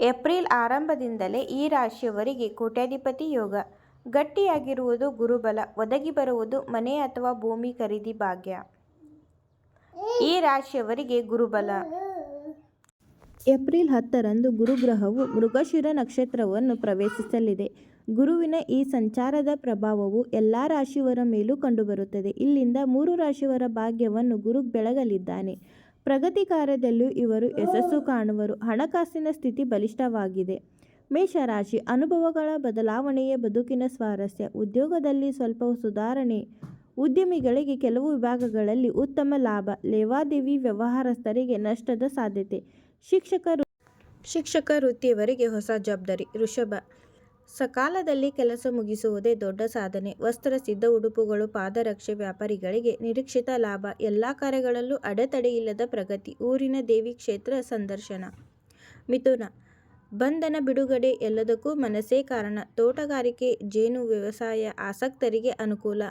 April ಆರಂಭದಿಂದಲೇ ಈ ರಾಶಿಯವರಿಗೆ ಕೋಟ್ಯಾಧಿಪತಿ ಯೋಗ. ಗಟ್ಟಿಯಾಗಿರುವುದು ಗುರುಬಲ, ಒದಗಿ ಬರುವುದು ಮನೆ ಅಥವಾ ಭೂಮಿ ಖರೀದಿ ಭಾಗ್ಯ. ಈ ರಾಶಿಯವರಿಗೆ ಗುರುಬಲ. ಏಪ್ರಿಲ್ ಹತ್ತರಂದು ಗುರುಗ್ರಹವು ಮೃಗಶಿರ ನಕ್ಷತ್ರವನ್ನು ಪ್ರವೇಶಿಸಲಿದೆ. ಗುರುವಿನ ಈ ಸಂಚಾರದ ಪ್ರಭಾವವು ಎಲ್ಲ ರಾಶಿಯವರ ಮೇಲೂ ಕಂಡುಬರುತ್ತದೆ. ಇಲ್ಲಿಂದ ಮೂರು ರಾಶಿಯವರ ಭಾಗ್ಯವನ್ನು ಗುರು ಬೆಳಗಲಿದ್ದಾನೆ. ಪ್ರಗತಿ ಕಾರ್ಯದಲ್ಲೂ ಇವರು ಯಶಸ್ಸು ಕಾಣುವರು. ಹಣಕಾಸಿನ ಸ್ಥಿತಿ ಬಲಿಷ್ಠವಾಗಿದೆ. ಮೇಷರಾಶಿ ಅನುಭವಗಳ ಬದಲಾವಣೆಯೇ ಬದುಕಿನ ಸ್ವಾರಸ್ಯ. ಉದ್ಯೋಗದಲ್ಲಿ ಸ್ವಲ್ಪ ಸುಧಾರಣೆ. ಉದ್ಯಮಿಗಳಿಗೆ ಕೆಲವು ವಿಭಾಗಗಳಲ್ಲಿ ಉತ್ತಮ ಲಾಭ. ಲೇವಾದೇವಿ ವ್ಯವಹಾರಸ್ಥರಿಗೆ ನಷ್ಟದ ಸಾಧ್ಯತೆ. ಶಿಕ್ಷಕರು ಶಿಕ್ಷಕ ವೃತ್ತಿಯವರಿಗೆ ಹೊಸ ಜವಾಬ್ದಾರಿ. ವೃಷಭ ಸಕಾಲದಲ್ಲಿ ಕೆಲಸ ಮುಗಿಸುವುದೇ ದೊಡ್ಡ ಸಾಧನೆ. ವಸ್ತ್ರ, ಸಿದ್ಧ ಉಡುಪುಗಳು, ಪಾದರಕ್ಷೆ, ವ್ಯಾಪಾರಿಗಳಿಗೆ ನಿರೀಕ್ಷಿತ ಲಾಭ. ಎಲ್ಲ ಕಾರ್ಯಗಳಲ್ಲೂ ಅಡೆತಡೆಯಿಲ್ಲದ ಪ್ರಗತಿ. ಊರಿನ ದೇವಿ ಕ್ಷೇತ್ರ ಸಂದರ್ಶನ. ಮಿಥುನ. ಬಂಧನ ಬಿಡುಗಡೆ ಎಲ್ಲದಕ್ಕೂ ಮನಸ್ಸೇ ಕಾರಣ. ತೋಟಗಾರಿಕೆ, ಜೇನು ವ್ಯವಸಾಯ ಆಸಕ್ತರಿಗೆ ಅನುಕೂಲ.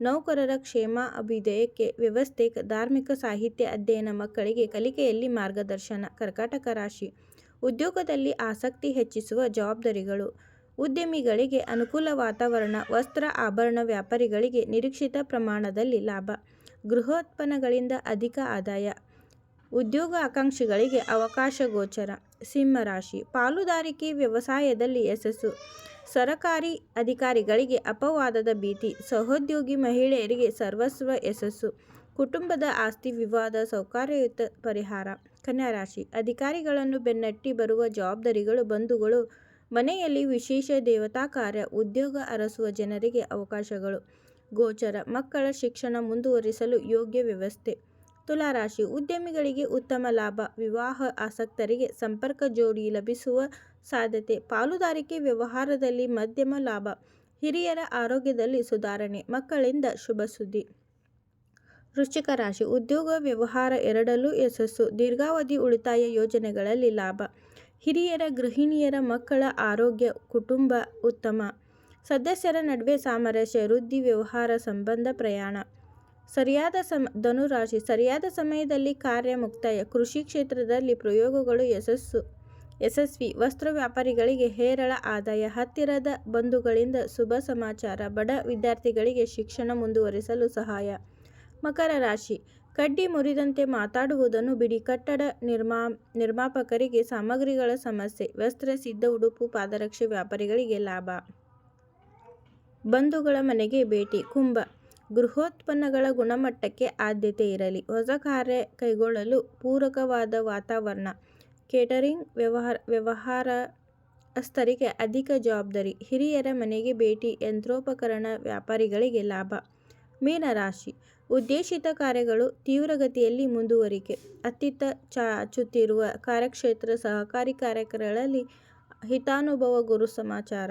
ನೌಕರರ ಕ್ಷೇಮ ಅಭ್ಯುದಯಕ್ಕೆ ವ್ಯವಸ್ಥೆ, ಧಾರ್ಮಿಕ ಸಾಹಿತ್ಯ ಅಧ್ಯಯನ ಮಕ್ಕಳಿಗೆ ಕಲಿಕೆಯಲ್ಲಿ ಮಾರ್ಗದರ್ಶನ. ಕರ್ಕಾಟಕ ರಾಶಿ. ಉದ್ಯೋಗದಲ್ಲಿ ಆಸಕ್ತಿ ಹೆಚ್ಚಿಸುವ ಜವಾಬ್ದಾರಿಗಳು. ಉದ್ಯಮಿಗಳಿಗೆ ಅನುಕೂಲ ವಾತಾವರಣ, ವಸ್ತ್ರ ಆಭರಣ ವ್ಯಾಪಾರಿಗಳಿಗೆ ನಿರೀಕ್ಷಿತ ಪ್ರಮಾಣದಲ್ಲಿ ಲಾಭ. ಗೃಹೋತ್ಪನ್ನಗಳಿಂದ ಅಧಿಕ ಆದಾಯ. ಉದ್ಯೋಗ ಆಕಾಂಕ್ಷಿಗಳಿಗೆ ಅವಕಾಶ ಗೋಚರ. ಸಿಂಹರಾಶಿ ಪಾಲುದಾರಿಕೆ ವ್ಯವಸಾಯದಲ್ಲಿ ಯಶಸ್ಸು. ಸರಕಾರಿ ಅಧಿಕಾರಿಗಳಿಗೆ ಅಪವಾದದ ಭೀತಿ. ಸಹೋದ್ಯೋಗಿ ಮಹಿಳೆಯರಿಗೆ ಸರ್ವಸ್ವ ಯಶಸ್ಸು. ಕುಟುಂಬದ ಆಸ್ತಿ ವಿವಾದ, ಸೌಕರ್ಯಯುತ ಪರಿಹಾರ. ಕನ್ಯಾರಾಶಿ ಅಧಿಕಾರಿಗಳನ್ನು ಬೆನ್ನಟ್ಟಿ ಬರುವ ಜವಾಬ್ದಾರಿಗಳು ಬಂಧುಗಳು ಮನೆಯಲ್ಲಿ ವಿಶೇಷ ದೇವತಾ ಕಾರ್ಯ, ಉದ್ಯೋಗ ಅರಸುವ ಜನರಿಗೆ ಅವಕಾಶಗಳು. ಗೋಚರ ಮಕ್ಕಳ ಶಿಕ್ಷಣ ಮುಂದುವರಿಸಲು ಯೋಗ್ಯ ವ್ಯವಸ್ಥೆ. ತುಲಾರಾಶಿ ಉದ್ಯಮಿಗಳಿಗೆ ಉತ್ತಮ ಲಾಭ, ವಿವಾಹ ಆಸಕ್ತರಿಗೆ ಸಂಪರ್ಕ ಜೋಡಿ ಲಭಿಸುವ ಸಾಧ್ಯತೆ. ಪಾಲುದಾರಿಕೆ ವ್ಯವಹಾರದಲ್ಲಿ ಮಧ್ಯಮ ಲಾಭ, ಹಿರಿಯರ ಆರೋಗ್ಯದಲ್ಲಿ ಸುಧಾರಣೆ, ಮಕ್ಕಳಿಂದ ಶುಭ ಸುದ್ದಿ. ವೃಶ್ಚಿಕ ರಾಶಿ ಉದ್ಯೋಗ ವ್ಯವಹಾರ ಎರಡಲ್ಲೂ ಯಶಸ್ಸು, ದೀರ್ಘಾವಧಿ ಉಳಿತಾಯ ಯೋಜನೆಗಳಲ್ಲಿ ಲಾಭ. ಹಿರಿಯರ ಗೃಹಿಣಿಯರ ಮಕ್ಕಳ ಆರೋಗ್ಯ ಕುಟುಂಬ ಉತ್ತಮ. ಸದಸ್ಯರ ನಡುವೆ ಸಾಮರಸ್ಯ ವೃದ್ಧಿ ವ್ಯವಹಾರ ಸಂಬಂಧ ಪ್ರಯಾಣ. ಸರಿಯಾದ ಸಮ, ಧನುರಾಶಿ. ಸರಿಯಾದ ಸಮಯದಲ್ಲಿ ಕಾರ್ಯ ಮುಕ್ತಾಯ ಕೃಷಿ ಕ್ಷೇತ್ರದಲ್ಲಿ ಪ್ರಯೋಗಗಳು ಯಶಸ್ಸು. ಯಶಸ್ವಿ. ವಸ್ತ್ರ ವ್ಯಾಪಾರಿಗಳಿಗೆ ಹೇರಳ ಆದಾಯ. ಹತ್ತಿರದ ಬಂಧುಗಳಿಂದ ಶುಭ ಸಮಾಚಾರ. ಬಡ ವಿದ್ಯಾರ್ಥಿಗಳಿಗೆ ಶಿಕ್ಷಣ ಮುಂದುವರಿಸಲು ಸಹಾಯ. ಮಕರ ರಾಶಿ. ಕಡ್ಡಿ ಮುರಿದಂತೆ ಮಾತಾಡುವುದನ್ನು ಬಿಡಿ. ಕಟ್ಟಡ ನಿರ್ಮಾ, ನಿರ್ಮಾಪಕರಿಗೆ ಸಾಮಗ್ರಿಗಳ ಸಮಸ್ಯೆ, ವಸ್ತ್ರ, ಸಿದ್ಧ ಉಡುಪು, ಪಾದರಕ್ಷೆ ವ್ಯಾಪಾರಿಗಳಿಗೆ ಲಾಭ. ಬಂಧುಗಳ ಮನೆಗೆ ಭೇಟಿ, ಕುಂಭ. ಗೃಹೋತ್ಪನ್ನಗಳ ಗುಣಮಟ್ಟಕ್ಕೆ ಆದ್ಯತೆ ಇರಲಿ. ಹೊಸ ಕಾರ್ಯ ಕೈಗೊಳ್ಳಲು ಪೂರಕವಾದ ವಾತಾವರಣ. ಕೇಟರಿಂಗ್ ವ್ಯವಹಾರ, ವ್ಯವಹಾರಸ್ಥರಿಗೆ ಅಧಿಕ ಜವಾಬ್ದಾರಿ. ಹಿರಿಯರ ಮನೆಗೆ ಭೇಟಿ, ಯಂತ್ರೋಪಕರಣ ವ್ಯಾಪಾರಿಗಳಿಗೆ ಲಾಭ. ಮೀನರಾಶಿ. ಉದ್ದೇಶಿತ ಕಾರ್ಯಗಳು ತೀವ್ರಗತಿಯಲ್ಲಿ ಮುಂದುವರಿಕೆ. ಅತ್ತಿತ್ತ ಚಾಚುತ್ತಿರುವ ಕಾರ್ಯಕ್ಷೇತ್ರ ಸಹಕಾರಿ ಕಾರ್ಯಗಳಲ್ಲಿ ಹಿತಾನುಭವ ಗುರು ಸಮಾಚಾರ.